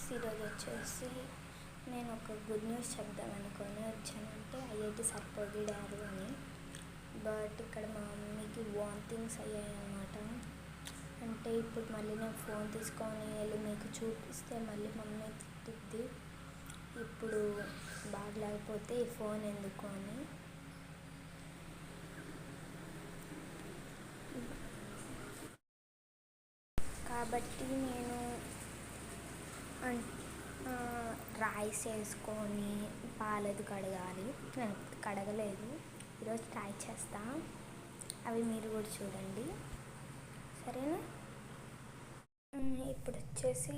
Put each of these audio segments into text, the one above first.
Friends ఈరోజు వచ్చేసి నేను ఒక గుడ్ న్యూస్ చెప్దాం అనుకొని వచ్చానంటే ఐఐటి సరిపోగిడారు అని. బట్ ఇక్కడ మా మమ్మీకి వాంతింగ్స్ అయ్యాయి అనమాట అంటే ఇప్పుడు మళ్ళీ నేను ఫోన్ తీసుకొని వెళ్ళి మీకు చూపిస్తే మళ్ళీ మమ్మీ తిట్టుద్ది. ఇప్పుడు బాగలేకపోతే ఈ ఫోన్ ఎందుకు అని. కాబట్టి నేను అన్- ఆ, రైస్ వేసుకొని పాలది కడగాలి. నేను కడగలేదు. ఈరోజు ట్రై చేస్తా. అవి మీరు కూడా చూడండి. సరేనా? ఇప్పుడు వచ్చేసి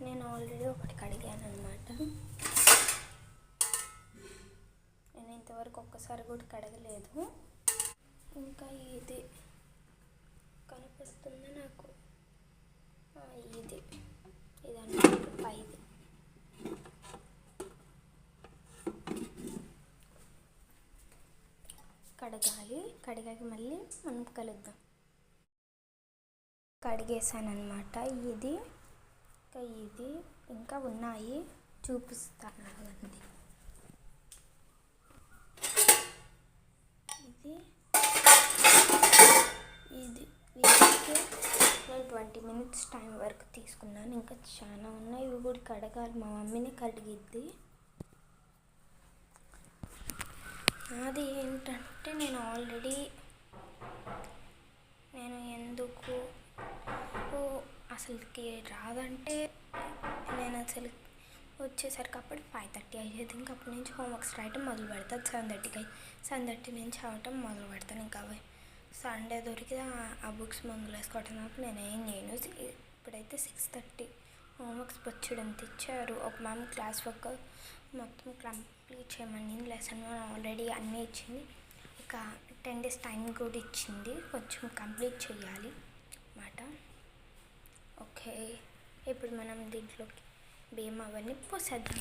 నేను ఆల్రెడీ ఒకటి కడిగాను అనమాట నేను ఇంతవరకు ఒక్కసారి కూడా కడగలేదు. ఇంకా ఇది కనపడుతుందా నాకు ఆ, ఇది ఇది అన్నమాట పైది కడగాలి. కడిగాక మళ్ళీ మనం కలుద్దాం. కడిగేసాను అనమాట ఇది ఇంకా ఇది ఇంకా ఉన్నాయి. చూపిస్తాను ఇది ఇది వీటికి నేను ట్వంటీ మినిట్స్ టైం వరకు తీసుకున్నాను. ఇంకా చాలా ఉన్నాయి. ఇవి కూడా కడగాలి. మా మమ్మీని కడిగిద్ది అది ఏంటంటే నేను ఆల్రెడీ నేను ఎందుకు ఓ, అసలుకి రాదంటే నేను అసలు వచ్చేసరికి అప్పుడు ఫైవ్ థర్టీ అయ్యేది. ఇంకా అప్పటి నుంచి హోంవర్క్స్ రాయటం మొదలు పెడతాను సెవెన్ థర్టీకి సెవెన్ థర్టీ నుంచి అవటం మొదలు పెడతాను ఇంకా అవి. సండే దొరికి ఆ బుక్స్ ముందు వేసుకోవటం తప్ప నేను చేయను. ఇప్పుడైతే సిక్స్ థర్టీ హోంవర్క్స్ బొచ్చడంత ఇచ్చారు ఒక మ్యామ్ క్లాస్ వర్క్ మొత్తం కంప్లీట్ చేయమని లెసన్ ఆల్రెడీ అన్నీ ఇచ్చింది. ఇక టెన్ డేస్ టైం కూడా ఇచ్చింది. కొంచెం కంప్లీట్ చేయాలి అన్నమాట. ఓకే ఇప్పుడు మనం దీంట్లోకి బియ్యం అవన్నీ పోసేద్దాం.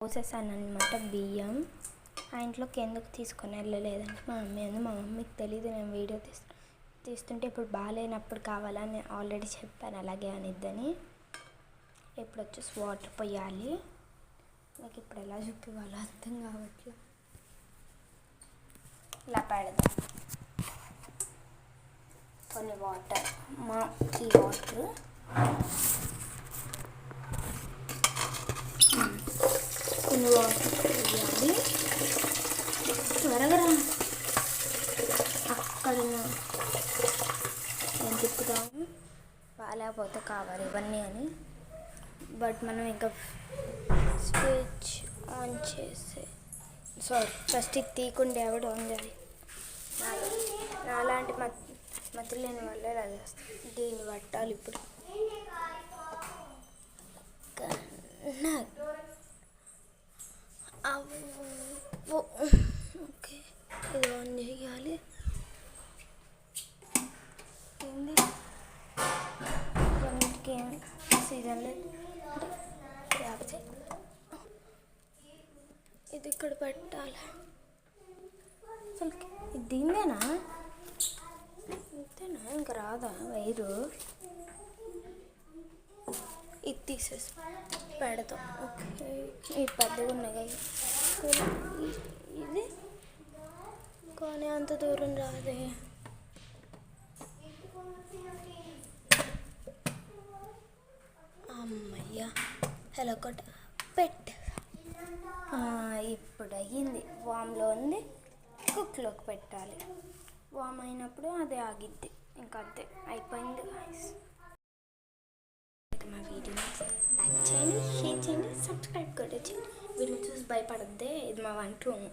పోసేసాను అనమాట బియ్యం. ఆ ఇంట్లోకి ఎందుకు తీసుకొని వెళ్ళలేదంటే మా మమ్మీ అంది మా మమ్మీకి తెలియదు నేను వీడియో తీస్తాను తీస్తుంటే ఇప్పుడు బాగాలేనప్పుడు కావాలని ఆల్రెడీ చెప్పాను అలాగే అనిద్దని. ఇప్పుడు వచ్చేసి వాటర్ పోయాలి నాకు ఇప్పుడు ఎలా చూపివ్వాలో అర్థం కావచ్చు ఇలా పెడదాం. కొన్ని వాటర్. మా ఈ వాటర్. కొన్ని వాటర్ వేయాలి త్వరగా అక్కడ నేను తిప్పుతాము బాగాలేకపోతే కావాలి ఇవన్నీ అని. బట్ మనం ఇంకా స్విచ్ ఆన్ చేసే సారీ ఫస్ట్ ఇది తీయకుండా ఎవడు ఆన్ చేయాలి? నా- నాలాంటి మత్ మతి లేని వల్ల ఇలా చేస్తాను దీన్ని పట్టాలి ఇప్పుడు. ఓకే ఇది ఆన్ చేయాలి. ఏంది? సీజన్ లేదు అంటే లేకపోతే ఇది ఇక్కడ పెట్టాలి? అసలు ఇది దీందేనా ఇంతేనా? రాదా? వైరు ఇది తీసేసి పెడతాం. ఓకే. ఈ పెద్దగా ఉన్నాయి ఇది? కానీ అంత దూరం రాదే. అమ్మయ్య. హలో కొట్ట. పెట్ ఇప్పుడు అయ్యింది వామ్లో ఉంది. కుక్లోకి పెట్టాలి. వామ్ అయినప్పుడు అది ఆగిద్ది. ఇంకా అంతే. అయిపోయింది మా వీడియో లైక్ చేయండి షేర్ చేయండి సబ్స్క్రైబ్ కూడా చేయండి. వీడియో చూసి భయపడద్దే. ఇది మా వంట రూమ్.